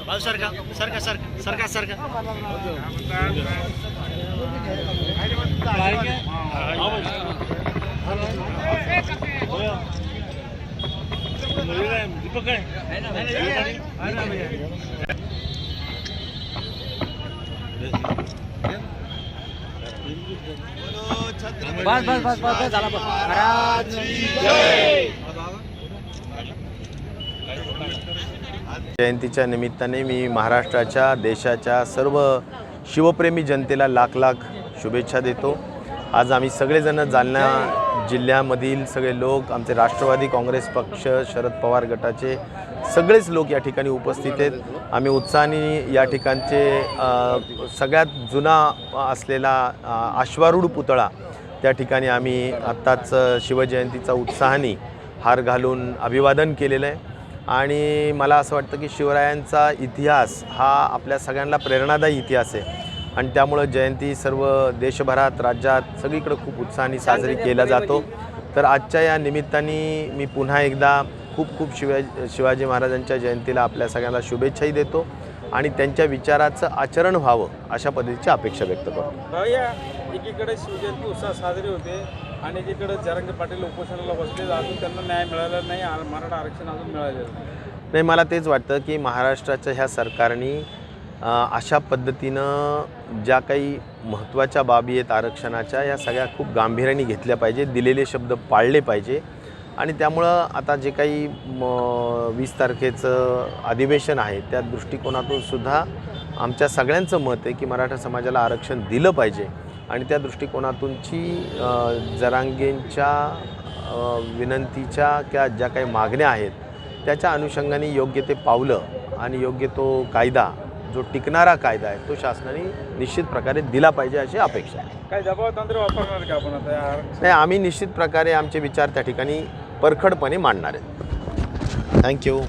बाजू सरका सरका सरका सरका सरका बस बस बस बस झाला बस महाराज जयंतीच्या निमित्ताने मी महाराष्ट्राच्या देशाच्या सर्व शिवप्रेमी जनतेला लाख लाख शुभेच्छा देतो. आज आम्ही सगळेजण जालना जिल्ह्यामधील सगळे लोक आमचे राष्ट्रवादी काँग्रेस पक्ष शरद पवार गटाचे सगळेच लोक या ठिकाणी उपस्थित आहेत. आम्ही उत्साहाने या ठिकाणचे सगळ्यात जुना असलेला आश्वारूढ अश्वारूढ पुतळा त्या ठिकाणी आम्ही आत्ताच शिवजयंतीचा उत्साहाने हार घालून अभिवादन केलेलं आहे. आणि मला असं वाटतं की शिवरायांचा इतिहास हा आपल्या सगळ्यांना प्रेरणादायी इतिहास आहे. आणि त्यामुळं जयंती सर्व देशभरात राज्यात सगळीकडे खूप उत्साहाने साजरी केला जातो. तर आजच्या या निमित्ताने मी पुन्हा एकदा खूप खूप शिवा शिवाजी महाराजांच्या जयंतीला आपल्या सगळ्यांना शुभेच्छाही देतो आणि त्यांच्या विचाराचं आचरण व्हावं अशा पद्धतीची अपेक्षा व्यक्त करतो. एकीकडे शिवजयंती उत्साह साजरी होते. आणि जिकडे जरंगे पाटील उपोषणाला बसले अजून त्यांना न्याय मिळाला नाही मराठा आरक्षण अजून मिळालेलं नाही. नाही मला तेच वाटतं की महाराष्ट्राच्या ह्या सरकारने अशा पद्धतीनं ज्या काही महत्त्वाच्या बाबी आहेत आरक्षणाच्या या सगळ्या खूप गांभीर्याने घेतल्या पाहिजे दिलेले शब्द पाळले पाहिजे. आणि त्यामुळं आता जे काही वीस तारखेचं अधिवेशन आहे त्या दृष्टिकोनातून सुद्धा आमच्या सगळ्यांचं मत आहे की मराठा समाजाला आरक्षण दिलं पाहिजे. आणि त्या दृष्टिकोनातूनची जरांगेंच्या विनंतीच्या किंवा ज्या काही मागण्या आहेत त्याच्या अनुषंगाने योग्य ते पावलं आणि योग्य तो कायदा जो टिकणारा कायदा आहे तो शासनाने निश्चित प्रकारे दिला पाहिजे अशी अपेक्षा आहे. काही दबाव तंत्र वापरणार का आपण आता नाही आम्ही निश्चित प्रकारे आमचे विचार त्या ठिकाणी परखडपणे मांडणार आहेत. थँक्यू